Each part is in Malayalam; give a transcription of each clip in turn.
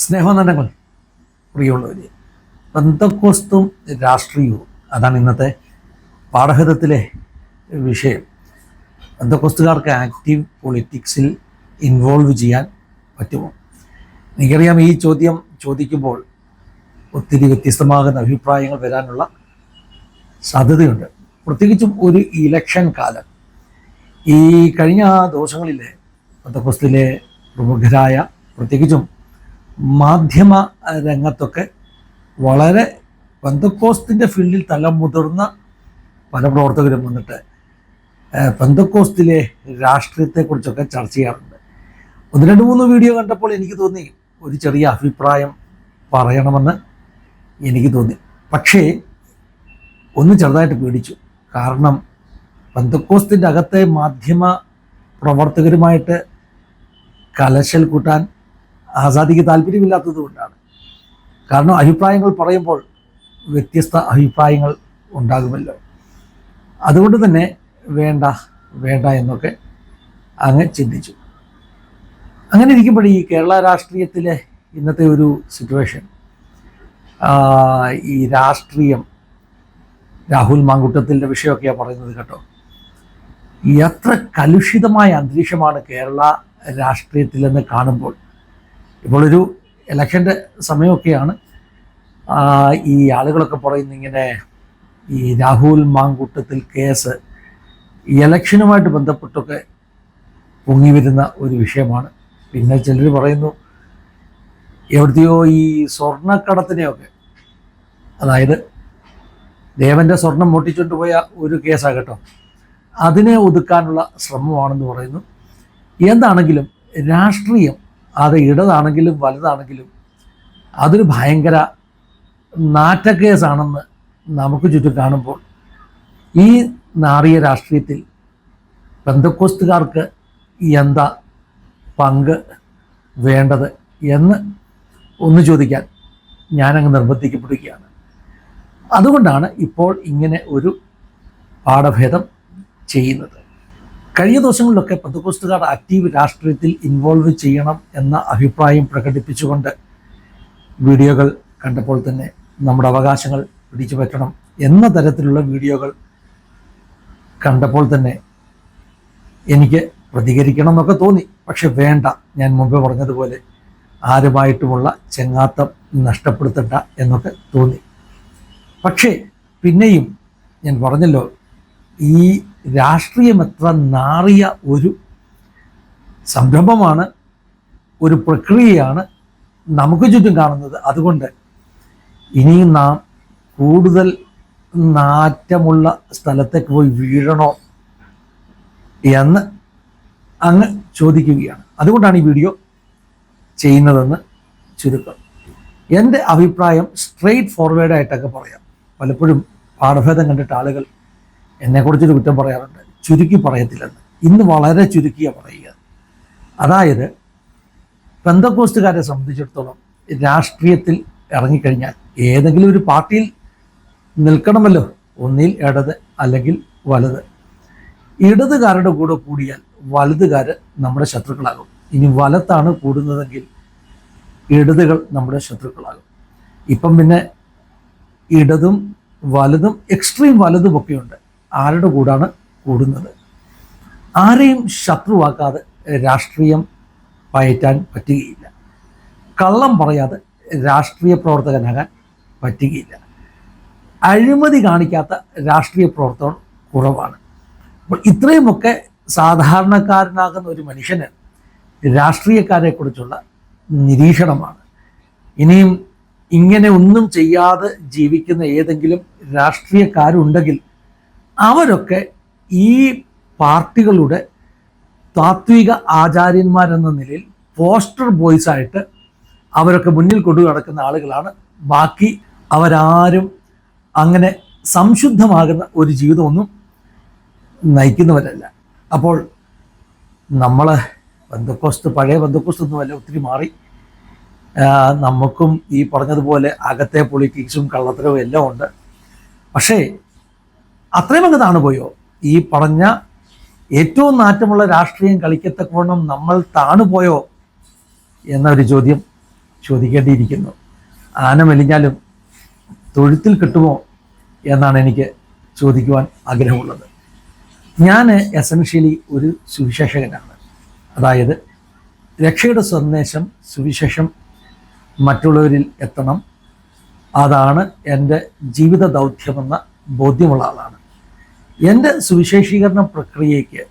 സ്നേഹനന്ദങ്ങൾ പ്രിയമുള്ളവർ ബന്ധക്കോസ്തും രാഷ്ട്രീയവും. അതാണ് ഇന്നത്തെ പാഠഹിതത്തിലെ വിഷയം. ബന്ധക്കോസ്തുകാർക്ക് ആക്റ്റീവ് പൊളിറ്റിക്സിൽ ഇൻവോൾവ് ചെയ്യാൻ പറ്റുമോ? എനിക്കറിയാം ഈ ചോദ്യം ചോദിക്കുമ്പോൾ ഒത്തിരി വ്യത്യസ്തമാകുന്ന അഭിപ്രായങ്ങൾ വരാനുള്ള സാധ്യതയുണ്ട്. പ്രത്യേകിച്ചും ഒരു ഇലക്ഷൻ കാലം. ഈ കഴിഞ്ഞ ദിവസങ്ങളിൽ ബന്ധക്കോസ്തിലെ പ്രമുഖരായ പ്രത്യേകിച്ചും മാധ്യമ രംഗത്തൊക്കെ വളരെ പന്തക്കോസ്തിന്റെ ഫീൽഡിൽ തലമുതിർന്ന പല പ്രവർത്തകരും വന്നിട്ട് പന്തക്കോസ്തിലെ രാഷ്ട്രീയത്തെക്കുറിച്ചൊക്കെ ചർച്ച ചെയ്യാറുണ്ട്. ഒന്ന് രണ്ട് മൂന്ന് വീഡിയോ കണ്ടപ്പോൾ എനിക്ക് തോന്നി ഒരു ചെറിയ അഭിപ്രായം പറയണമെന്ന് എനിക്ക് തോന്നി. പക്ഷേ ഒന്ന് ചെറുതായിട്ട് പേടിച്ചു. കാരണം പന്തക്കോസ്തിന്റെ അകത്തെ മാധ്യമ പ്രവർത്തകരുമായിട്ട് കലശൽ കൂട്ടാൻ ആസാദിക്ക് താല്പര്യമില്ലാത്തത് കൊണ്ടാണ്. കാരണം അഭിപ്രായങ്ങൾ പറയുമ്പോൾ വ്യത്യസ്ത അഭിപ്രായങ്ങൾ ഉണ്ടാകുമല്ലോ. അതുകൊണ്ട് തന്നെ വേണ്ട വേണ്ട എന്നൊക്കെ അങ്ങ് ചിന്തിച്ചു. അങ്ങനെ ഇരിക്കുമ്പോൾ ഈ കേരള രാഷ്ട്രീയത്തിലെ ഇന്നത്തെ ഒരു സിറ്റുവേഷൻ ഈ രാഷ്ട്രീയം രാഹുൽ മാങ്കുട്ടത്തിന്റെ വിഷയമൊക്കെയാണ് പറയുന്നത് കേട്ടോ. എത്ര കലുഷിതമായ അന്തരീക്ഷമാണ് കേരള രാഷ്ട്രീയത്തിലെന്ന് കാണുമ്പോൾ ഇപ്പോൾ ഒരു ഇലക്ഷന്റെ സമയമൊക്കെയാണ് ഈ ആളുകളൊക്കെ പറയുന്ന ഇങ്ങനെ ഈ രാഹുൽ മാങ്കൂട്ടത്തിൽ കേസ് ഇലക്ഷനുമായിട്ട് ബന്ധപ്പെട്ടൊക്കെ പൊങ്ങി വരുന്ന ഒരു വിഷയമാണ്. പിന്നെ ചിലർ പറയുന്നു എവിടത്തെയോ ഈ സ്വർണക്കടത്തിനെയൊക്കെ അതായത് ദേവന്റെ സ്വർണം മുട്ടിച്ചുകൊണ്ട് പോയ ഒരു കേസാകട്ടോ കേട്ടോ. അതിനെ ഒതുക്കാനുള്ള ശ്രമമാണെന്ന് പറയുന്നു. എന്താണെങ്കിലും രാഷ്ട്രീയം അത് ഇടതാണെങ്കിലും വലുതാണെങ്കിലും അതൊരു ഭയങ്കര നാറ്റക്കേസാണെന്ന് നമുക്ക് ചുറ്റും കാണുമ്പോൾ ഈ നാറിയ രാഷ്ട്രീയത്തിൽ ബന്ധക്കോസ്റ്റുകാർക്ക് എന്താ പങ്ക് വേണ്ടത് എന്ന് ഒന്ന് ചോദിക്കാൻ ഞാനങ്ങ് നിർബന്ധിക്കപ്പെടുകയാണ്. അതുകൊണ്ടാണ് ഇപ്പോൾ ഇങ്ങനെ ഒരു പാഠഭേദം ചെയ്യുന്നത്. കഴിഞ്ഞ ദിവസങ്ങളിലൊക്കെ പന്തക്കോസ്തുകാർ ആക്റ്റീവ് രാഷ്ട്രീയത്തിൽ ഇൻവോൾവ് ചെയ്യണം എന്ന അഭിപ്രായം പ്രകടിപ്പിച്ചുകൊണ്ട് വീഡിയോകൾ കണ്ടപ്പോൾ തന്നെ നമ്മുടെ അവകാശങ്ങൾ പിടിച്ചു പറ്റണം എന്ന തരത്തിലുള്ള വീഡിയോകൾ കണ്ടപ്പോൾ തന്നെ എനിക്ക് പ്രതികരിക്കണം എന്നൊക്കെ തോന്നി. പക്ഷെ വേണ്ട ഞാൻ മുമ്പേ പറഞ്ഞതുപോലെ ആരുമായിട്ടുമുള്ള ചെങ്ങാത്തം നഷ്ടപ്പെടുത്തണ്ട എന്നൊക്കെ തോന്നി. പക്ഷേ പിന്നെയും ഞാൻ പറഞ്ഞല്ലോ ഈ രാഷ്ട്രീയം എത്ര നാറിയ ഒരു സംരംഭമാണ് ഒരു പ്രക്രിയയാണ് നമുക്ക് ചുറ്റും കാണുന്നത്. അതുകൊണ്ട് ഇനിയും നാം കൂടുതൽ നാറ്റമുള്ള സ്ഥലത്തേക്ക് പോയി വീഴണോ എന്ന് അങ്ങ് ചോദിക്കുകയാണ്. അതുകൊണ്ടാണ് ഈ വീഡിയോ ചെയ്യുന്നതെന്ന് ചുരുക്കം. എന്റെ അഭിപ്രായം സ്ട്രെയിറ്റ് ഫോർവേഡായിട്ടൊക്കെ പറയാം. പലപ്പോഴും പാഠഭേദം കണ്ടിട്ട് ആളുകൾ എന്നെക്കുറിച്ചൊരു കുറ്റം പറയാറുണ്ട്. ചുരുക്കി പറയത്തില്ലെന്ന്. ഇന്ന് വളരെ ചുരുക്കിയ പറയുക. അതായത് പെന്തക്കോസ്റ്റുകാരെ സംബന്ധിച്ചിടത്തോളം രാഷ്ട്രീയത്തിൽ ഇറങ്ങിക്കഴിഞ്ഞാൽ ഏതെങ്കിലും ഒരു പാർട്ടിയിൽ നിൽക്കണമല്ലോ. ഒന്നിൽ ഇടത് അല്ലെങ്കിൽ വലത്. ഇടതുകാരുടെ കൂടെ കൂടിയാൽ വലതുകാർ നമ്മുടെ ശത്രുക്കളാകും. ഇനി വലത്താണ് കൂടുന്നതെങ്കിൽ ഇടതുകൾ നമ്മുടെ ശത്രുക്കളാകും. ഇപ്പം പിന്നെ ഇടതും വലതും എക്സ്ട്രീം വലുതുമൊക്കെയുണ്ട്. ആരുടെ കൂടാണ് കൂടുന്നത്? ആരെയും ശത്രുവാക്കാതെ രാഷ്ട്രീയം പയറ്റാൻ പറ്റുകയില്ല. കള്ളം പറയാതെ രാഷ്ട്രീയ പ്രവർത്തകനാകാൻ പറ്റുകയില്ല. അഴിമതി കാണിക്കാത്ത രാഷ്ട്രീയ പ്രവർത്തനം കുറവാണ്. അപ്പോൾ ഇത്രയുമൊക്കെ സാധാരണക്കാരനാകുന്ന ഒരു മനുഷ്യന് രാഷ്ട്രീയക്കാരെക്കുറിച്ചുള്ള നിരീക്ഷണമാണ്. ഇനിയും ഇങ്ങനെ ഒന്നും ചെയ്യാതെ ജീവിക്കുന്ന ഏതെങ്കിലും രാഷ്ട്രീയക്കാരുണ്ടെങ്കിൽ അവരൊക്കെ ഈ പാർട്ടികളുടെ താത്വിക ആചാര്യന്മാരെന്ന നിലയിൽ പോസ്റ്റർ ബോയ്സ് ആയിട്ട് അവരൊക്കെ മുന്നിൽ കൊണ്ടു നടക്കുന്ന ആളുകളാണ്. ബാക്കി അവരാരും അങ്ങനെ സംശുദ്ധമാകുന്ന ഒരു ജീവിതമൊന്നും നയിക്കുന്നവരല്ല. അപ്പോൾ നമ്മൾ ബന്ധക്കോസ്ത് പഴയ ബന്ധക്കോസ്തൊന്നുമല്ല ഒത്തിരി മാറി. നമുക്കും ഈ പറഞ്ഞതുപോലെ അകത്തെ പൊളിറ്റിക്സും കള്ളത്തരവും എല്ലാം ഉണ്ട്. പക്ഷേ അത്രയും അങ്ങ് താണുപോയോ ഈ പറഞ്ഞ ഏറ്റവും നാറ്റമുള്ള രാഷ്ട്രീയം കളിക്കത്തക്കവണ്ണം നമ്മൾ താണുപോയോ എന്നൊരു ചോദ്യം ചോദിക്കേണ്ടിയിരിക്കുന്നു. ആന മെലിഞ്ഞാലും തൊഴുത്തിൽ കിട്ടുമോ എന്നാണ് എനിക്ക് ചോദിക്കുവാൻ ആഗ്രഹമുള്ളത്. ഞാൻ എസൻഷ്യലി ഒരു സുവിശേഷകനാണ്. അതായത് രക്ഷയുടെ സന്ദേശം സുവിശേഷം മറ്റുള്ളവരിൽ എത്തണം. അതാണ് എന്റെ ജീവിത ദൗത്യമെന്ന ബോധ്യമുള്ള ആളാണ്. എന്റെ സുവിശേഷീകരണ പ്രക്രിയയ്ക്ക്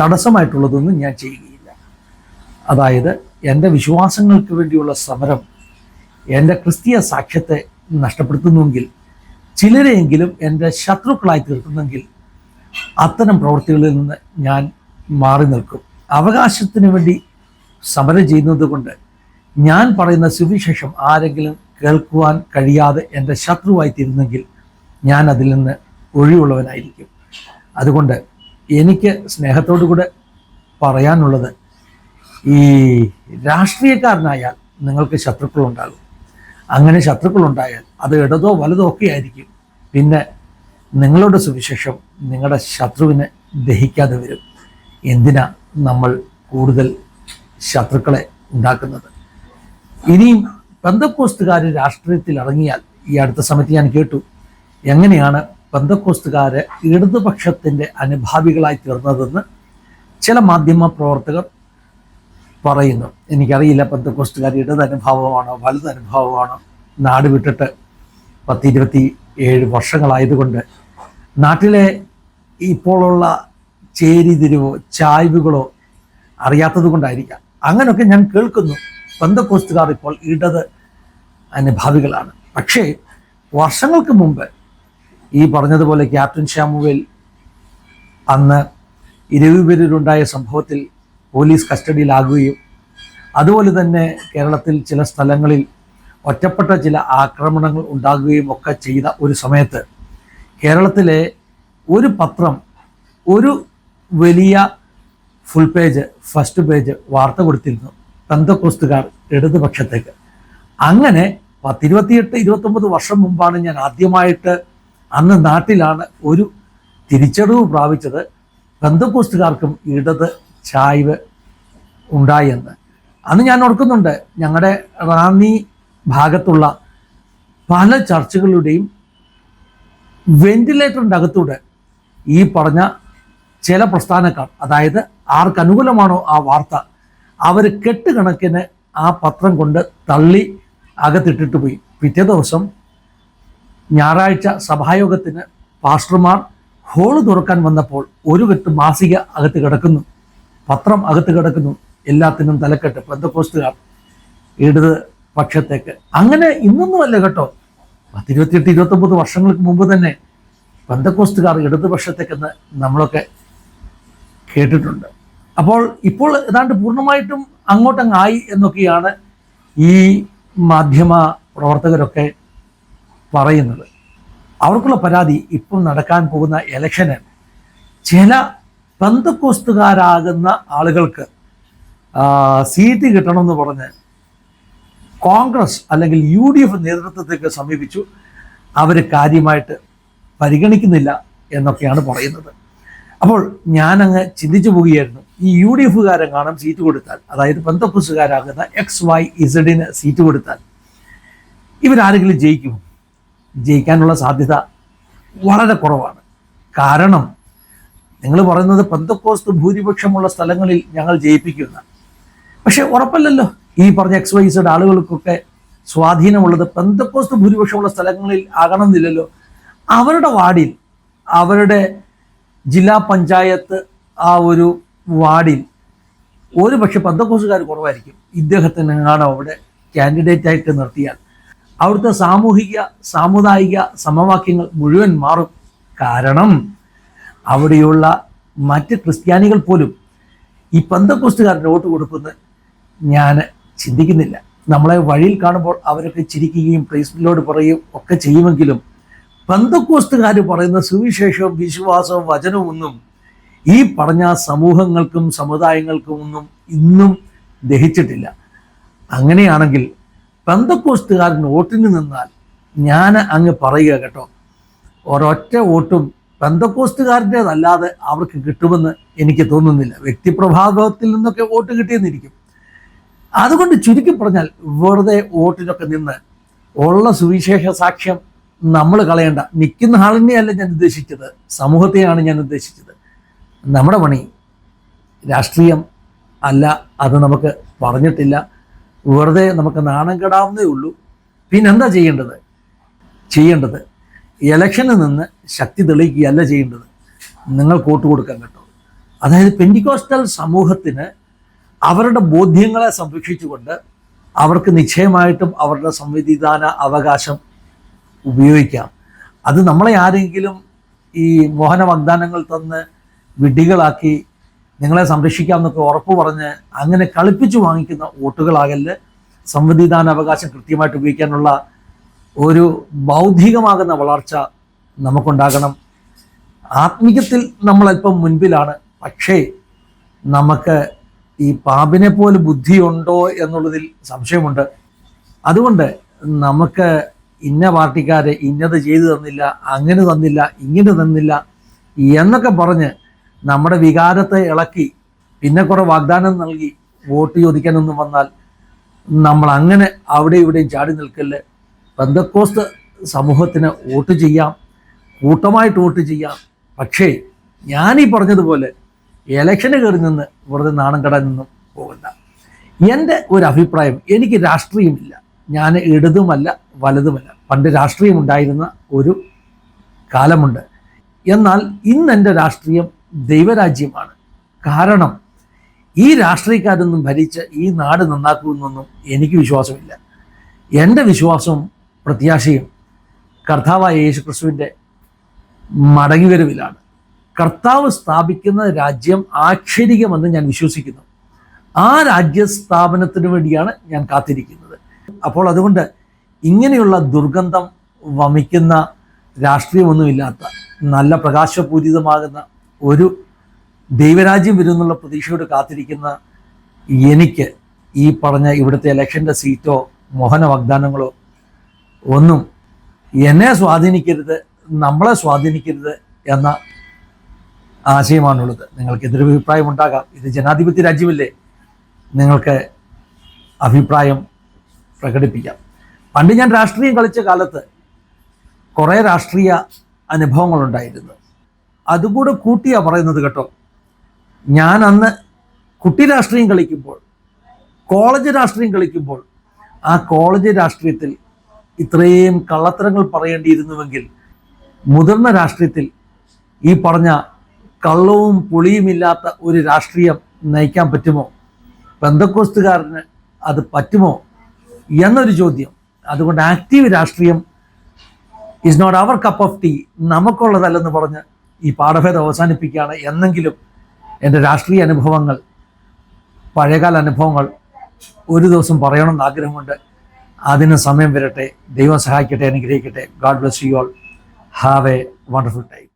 തടസ്സമായിട്ടുള്ളതൊന്നും ഞാൻ ചെയ്യുകയില്ല. അതായത് എന്റെ വിശ്വാസങ്ങൾക്ക് വേണ്ടിയുള്ള സമരം എന്റെ ക്രിസ്തീയ സാക്ഷ്യത്തെ നഷ്ടപ്പെടുത്തുന്നുവെങ്കിൽ ചിലരെയെങ്കിലും എന്റെ ശത്രുക്കളായി തീർക്കുന്നെങ്കിൽ അത്തരം പ്രവൃത്തികളിൽ നിന്ന് ഞാൻ മാറി നിൽക്കും. അവകാശത്തിന് വേണ്ടി സമരം ചെയ്യുന്നത് കൊണ്ട് ഞാൻ പറയുന്ന സുവിശേഷം ആരെങ്കിലും കേൾക്കുവാൻ കഴിയാതെ എന്റെ ശത്രുവായി തീരുന്നെങ്കിൽ ഞാൻ അതിൽ നിന്ന് ഒഴിവുള്ളവനായിരിക്കും. അതുകൊണ്ട് എനിക്ക് സ്നേഹത്തോടു കൂടെ പറയാനുള്ളത് ഈ രാഷ്ട്രീയക്കാരനായാൽ നിങ്ങൾക്ക് ശത്രുക്കളുണ്ടാകും. അങ്ങനെ ശത്രുക്കളുണ്ടായാൽ അത് ഇടതോ വലതോ ഒക്കെ ആയിരിക്കും. പിന്നെ നിങ്ങളുടെ സുവിശേഷം നിങ്ങളുടെ ശത്രുവിനെ ദഹിക്കാതെ വരും. എന്തിനാ നമ്മൾ കൂടുതൽ ശത്രുക്കളെ ഉണ്ടാക്കുന്നത്? ഇനിയും ബന്ധപ്പോസ്റ്റുകാർ രാഷ്ട്രീയത്തിൽ ഇറങ്ങിയാൽ ഈ അടുത്ത സമയത്ത് ഞാൻ കേട്ടു. എങ്ങനെയാണ് ബന്ധക്കോസ്തുകാര് ഇടതുപക്ഷത്തിന്റെ അനുഭാവികളായി തീർന്നതെന്ന് ചില മാധ്യമ പ്രവർത്തകർ പറയുന്നു. എനിക്കറിയില്ല ബന്ധക്കോസ്തുകാർ ഇടത് അനുഭാവമാണോ വലത് അനുഭാവമാണോ. നാട് വിട്ടിട്ട് പത്തിരുപത്തി ഏഴ് വർഷങ്ങളായതുകൊണ്ട് നാട്ടിലെ ഇപ്പോഴുള്ള ചേരിതിരിവോ ചായ്വുകളോ അറിയാത്തത് കൊണ്ടായിരിക്കാം. അങ്ങനെയൊക്കെ ഞാൻ കേൾക്കുന്നു. ബന്ധക്കോസ്തുകാർ ഇപ്പോൾ ഇടത് അനുഭാവികളാണ്. പക്ഷേ വർഷങ്ങൾക്ക് മുമ്പ് ഈ പറഞ്ഞതുപോലെ ക്യാപ്റ്റൻ ഷാമുവിൽ അന്ന് ഇരുപേരിലുണ്ടായ സംഭവത്തിൽ പോലീസ് കസ്റ്റഡിയിലാകുകയും അതുപോലെ തന്നെ കേരളത്തിൽ ചില സ്ഥലങ്ങളിൽ ഒറ്റപ്പെട്ട ചില ആക്രമണങ്ങൾ ഉണ്ടാകുകയും ഒക്കെ ചെയ്ത ഒരു സമയത്ത് കേരളത്തിലെ ഒരു പത്രം ഒരു വലിയ ഫുൾ പേജ് ഫസ്റ്റ് പേജ് വാർത്ത കൊടുത്തിരുന്നു പെന്തക്കോസ്തുകാർ ഇടതുപക്ഷത്തേക്ക്. അങ്ങനെ പത്തിരുപത്തിയെട്ട് ഇരുപത്തൊമ്പത് വർഷം മുമ്പാണ് ഞാൻ ആദ്യമായിട്ട് അന്ന് നാട്ടിലാണ് ഒരു തിരിച്ചറിവ് പ്രാപിച്ചത് ബന്ധുക്കോസ്റ്റുകാർക്കും ഇടത് ചായ്വ് ഉണ്ടായെന്ന്. അന്ന് ഞാൻ ഓർക്കുന്നുണ്ട് ഞങ്ങളുടെ റാന്നി ഭാഗത്തുള്ള പല ചർച്ചകളുടെയും വെന്റിലേറ്ററിന്റെ അകത്തൂടെ ഈ പറഞ്ഞ ചില പ്രസ്ഥാനക്കാർ അതായത് ആർക്ക് അനുകൂലമാണോ ആ വാർത്ത അവർ കെട്ടുകണക്കിന് ആ പത്രം കൊണ്ട് തള്ളി അകത്തിട്ടിട്ട് പോയി. പിറ്റേ ദിവസം ഞായറാഴ്ച സഭായോഗത്തിന് പാസ്റ്റർമാർ ഹോൾ തുറക്കാൻ വന്നപ്പോൾ ഒരു കെട്ട് മാസിക അകത്ത് കിടക്കുന്നു. പത്രം അകത്ത് കിടക്കുന്നു. എല്ലാത്തിനും തലക്കെട്ട്. പെന്തക്കോസ്റ്റുകാർ ഇടത് പക്ഷത്തേക്ക്. അങ്ങനെ ഇന്നൊന്നുമല്ല കേട്ടോ. പത്തിരുപത്തിയെട്ട് ഇരുപത്തൊമ്പത് വർഷങ്ങൾക്ക് മുമ്പ് തന്നെ പെന്തക്കോസ്റ്റുകാർ ഇടതുപക്ഷത്തേക്കെന്ന് നമ്മളൊക്കെ കേട്ടിട്ടുണ്ട്. അപ്പോൾ ഇപ്പോൾ ഏതാണ്ട് പൂർണമായിട്ടും അങ്ങോട്ടങ്ങായി എന്നൊക്കെയാണ് ഈ മാധ്യമ പ്രവർത്തകരൊക്കെ പറയുന്നത്. അവർക്കുള്ള പരാതി ഇപ്പം നടക്കാൻ പോകുന്ന ഇലക്ഷന് ചില പന്തക്കോസ്തുകാരാകുന്ന ആളുകൾക്ക് സീറ്റ് കിട്ടണമെന്ന് പറഞ്ഞ് കോൺഗ്രസ് അല്ലെങ്കിൽ യു ഡി എഫ് നേതൃത്വത്തേക്ക് സമീപിച്ചു. അവർ കാര്യമായിട്ട് പരിഗണിക്കുന്നില്ല എന്നൊക്കെയാണ് പറയുന്നത്. അപ്പോൾ ഞാനങ്ങ് ചിന്തിച്ചു പോവുകയായിരുന്നു. ഈ യു ഡി എഫുകാരെങ്ങാനും സീറ്റ് കൊടുത്താൽ അതായത് ബന്ധപ്പുസുകാരാകുന്ന എക്സ് വൈ ഇസഡിന് സീറ്റ് കൊടുത്താൽ ഇവരാരെങ്കിലും ജയിക്കുമോ? ജയിക്കാനുള്ള സാധ്യത വളരെ കുറവാണ്. കാരണം നിങ്ങൾ പറയുന്നത് പന്തക്കോസ്ത് ഭൂരിപക്ഷമുള്ള സ്ഥലങ്ങളിൽ ഞങ്ങൾ ജയിപ്പിക്കുന്ന. പക്ഷെ ഉറപ്പല്ലല്ലോ ഈ പറഞ്ഞ എക്സ് വൈ ആളുകൾക്കൊക്കെ സ്വാധീനമുള്ളത് പന്തക്കോസ്ത് ഭൂരിപക്ഷമുള്ള സ്ഥലങ്ങളിൽ ആകണമെന്നില്ലല്ലോ. അവരുടെ വാർഡിൽ അവരുടെ ജില്ലാ പഞ്ചായത്ത് ആ ഒരു വാർഡിൽ ഒരു പക്ഷെ പന്തക്കോസുകാർ കുറവായിരിക്കും. ഇദ്ദേഹത്തിനാണ് അവിടെ കാൻഡിഡേറ്റ് ആയിട്ട് നിർത്തിയാൽ. അവിടുത്തെ സാമൂഹിക സാമുദായിക സമവാക്യങ്ങൾ മുഴുവൻ മാറും. കാരണം അവിടെയുള്ള മറ്റ് ക്രിസ്ത്യാനികൾ പോലും ഈ പന്തക്കോസ്റ്റുകാരന്റെ വോട്ട് കൊടുക്കുന്നത് ഞാൻ ചിന്തിക്കുന്നില്ല. നമ്മളെ വഴിയിൽ കാണുമ്പോൾ അവരൊക്കെ ചിരിക്കുകയും പ്ലേസ്മെന്റിലോട് പറയുകയും ഒക്കെ ചെയ്യുമെങ്കിലും പന്തക്കോസ്റ്റുകാർ പറയുന്ന സുവിശേഷവും വിശ്വാസവും വചനവും ഒന്നും ഈ പറഞ്ഞ സമൂഹങ്ങൾക്കും സമുദായങ്ങൾക്കും ഒന്നും ഇന്നും ദഹിച്ചിട്ടില്ല. അങ്ങനെയാണെങ്കിൽ പെന്തക്കോസ്റ്റുകാരൻ വോട്ടിന് നിന്നാൽ ഞാൻ അങ്ങ് പറയുക കേട്ടോ. ഒരൊറ്റ വോട്ടും പെന്തക്കോസ്റ്റുകാരന്റേതല്ലാതെ അവർക്ക് കിട്ടുമെന്ന് എനിക്ക് തോന്നുന്നില്ല. വ്യക്തിപ്രഭാവത്തിൽ നിന്നൊക്കെ വോട്ട് കിട്ടിയെന്നിരിക്കും. അതുകൊണ്ട് ചുരുക്കി പറഞ്ഞാൽ വെറുതെ വോട്ടിനൊക്കെ നിന്ന് ഉള്ള സുവിശേഷ സാക്ഷ്യം നമ്മൾ കളയേണ്ട. നിൽക്കുന്ന ആളിനെയല്ല ഞാൻ ഉദ്ദേശിച്ചത്. സമൂഹത്തെയാണ് ഞാൻ ഉദ്ദേശിച്ചത്. നമ്മുടെ പണി രാഷ്ട്രീയം അല്ല അത് നമുക്ക് പറഞ്ഞിട്ടില്ല. വെറുതെ നമുക്ക് നാണം കെടാവുന്നേ ഉള്ളൂ. പിന്നെന്താ ചെയ്യേണ്ടത്? ചെയ്യേണ്ടത് ഇലക്ഷനിൽ നിന്ന് ശക്തി തെളിയിക്കുകയല്ല ചെയ്യേണ്ടത്. നിങ്ങൾ കോട്ട് കൊടുക്കാൻ കേട്ടോ. അതായത് പെൻഡിക്കോസ്റ്റൽ സമൂഹത്തിന് അവരുടെ ബോധ്യങ്ങളെ സംരക്ഷിച്ചുകൊണ്ട് അവർക്ക് നിശ്ചയമായിട്ടും അവരുടെ സംവിധാന അവകാശം ഉപയോഗിക്കാം. അത് നമ്മളെ ആരെങ്കിലും ഈ മോഹന വാഗ്ദാനങ്ങൾ തന്ന് വിഡ്ഢികളാക്കി നിങ്ങളെ സംരക്ഷിക്കാം എന്നൊക്കെ ഉറപ്പ് പറഞ്ഞ് അങ്ങനെ കളിപ്പിച്ചു വാങ്ങിക്കുന്ന വോട്ടുകളാകൽ സംവിധാന അവകാശം കൃത്യമായിട്ട് ഉപയോഗിക്കാനുള്ള ഒരു ബൗദ്ധികമാകുന്ന വളർച്ച നമുക്കുണ്ടാകണം. ആത്മീയത്തിൽ നമ്മളല്പം മുൻപിലാണ്. പക്ഷേ നമുക്ക് ഈ പാമ്പിനെ പോലെ ബുദ്ധിയുണ്ടോ എന്നുള്ളതിൽ സംശയമുണ്ട്. അതുകൊണ്ട് നമുക്ക് ഇന്ന പാർട്ടിക്കാരെ ഇന്നത് ചെയ്തു തന്നില്ല അങ്ങനെ തന്നില്ല ഇങ്ങനെ തന്നില്ല എന്നൊക്കെ പറഞ്ഞ് നമ്മുടെ വികാരത്തെ ഇളക്കി പിന്നെ കുറെ വാഗ്ദാനം നൽകി വോട്ട് ചോദിക്കാനൊന്നും വന്നാൽ നമ്മൾ അങ്ങനെ അവിടെ ഇവിടെയും ചാടി നിൽക്കൽ ബന്ധക്കോസ്ത് സമൂഹത്തിന് വോട്ട് ചെയ്യാം കൂട്ടമായിട്ട് വോട്ട് ചെയ്യാം. പക്ഷേ ഞാൻ ഈ പറഞ്ഞതുപോലെ ഇലക്ഷന് കയറി നിന്ന് വെറുതെ നാണം കടാൻ നിന്നും പോകണ്ട. എന്റെ ഒരു അഭിപ്രായം എനിക്ക് രാഷ്ട്രീയമില്ല. ഞാൻ ഇടതുമല്ല വലതുമല്ല. പണ്ട് രാഷ്ട്രീയം ഉണ്ടായിരുന്ന ഒരു കാലമുണ്ട്. എന്നാൽ ഇന്ന് എന്റെ രാഷ്ട്രീയം ദൈവരാജ്യമാണ്. കാരണം ഈ രാഷ്ട്രീയക്കാരൊന്നും ഭരിച്ച് ഈ നാട് നന്നാക്കുമെന്നൊന്നും എനിക്ക് വിശ്വാസമില്ല. എന്റെ വിശ്വാസവും പ്രത്യാശയും കർത്താവായ യേശു ക്രിസ്തുവിന്റെ മടങ്ങിവരവിലാണ്. കർത്താവ് സ്ഥാപിക്കുന്ന രാജ്യം ആക്ഷരികമെന്ന് ഞാൻ വിശ്വസിക്കുന്നു. ആ രാജ്യസ്ഥാപനത്തിന് വേണ്ടിയാണ് ഞാൻ കാത്തിരിക്കുന്നത്. അപ്പോൾ അതുകൊണ്ട് ഇങ്ങനെയുള്ള ദുർഗന്ധം വമിക്കുന്ന രാഷ്ട്രീയമൊന്നുമില്ലാത്ത നല്ല പ്രകാശപൂരിതമാകുന്ന ഒരു ദൈവരാജ്യം വരുന്നുള്ള പ്രതീക്ഷയോട് കാത്തിരിക്കുന്ന എനിക്ക് ഈ പറഞ്ഞ ഇവിടുത്തെ ഇലക്ഷന്റെ സീറ്റോ മോഹന വാഗ്ദാനങ്ങളോ ഒന്നും എന്നെ സ്വാധീനിക്കരുത് നമ്മളെ സ്വാധീനിക്കരുത് എന്ന ആശയമാണുള്ളത്. നിങ്ങൾക്ക് എതിരഭിപ്രായം ഉണ്ടാകാം. ഇത് ജനാധിപത്യ രാജ്യമല്ലേ? നിങ്ങൾക്ക് അഭിപ്രായം പ്രകടിപ്പിക്കാം. പണ്ട് ഞാൻ രാഷ്ട്രീയം കളിച്ച കാലത്ത് കുറേ രാഷ്ട്രീയ അനുഭവങ്ങളുണ്ടായിരുന്നു. അതുകൂടെ കൂട്ടിയാ പറയുന്നത് കേട്ടോ. ഞാൻ അന്ന് കുട്ടി രാഷ്ട്രീയം കളിക്കുമ്പോൾ കോളേജ് രാഷ്ട്രീയം കളിക്കുമ്പോൾ ആ കോളേജ് രാഷ്ട്രീയത്തിൽ ഇത്രയും കള്ളത്തരങ്ങൾ പറയേണ്ടിയിരുന്നുവെങ്കിൽ മുതിർന്ന രാഷ്ട്രീയത്തിൽ ഈ പറഞ്ഞ കള്ളവും പുളിയുമില്ലാത്ത ഒരു രാഷ്ട്രീയം നയിക്കാൻ പറ്റുമോ? ബന്ധക്കോസ്തുകാരന് അത് പറ്റുമോ? എന്നൊരു ചോദ്യം. അതുകൊണ്ട് ആക്റ്റീവ് രാഷ്ട്രീയം is not our cup of tea നമുക്കുള്ളതല്ലെന്ന് പറഞ്ഞ് ഈ പാഠഭേദം അവസാനിപ്പിക്കുകയാണ് എന്നെങ്കിലും എന്റെ രാഷ്ട്രീയ അനുഭവങ്ങൾ പഴയകാല അനുഭവങ്ങൾ ഒരു ദിവസം പറയണമെന്ന് ആഗ്രഹമുണ്ട്. അതിന് സമയം വരട്ടെ. ദൈവം സഹായിക്കട്ടെ അനുഗ്രഹിക്കട്ടെ. God bless you all have a wonderful time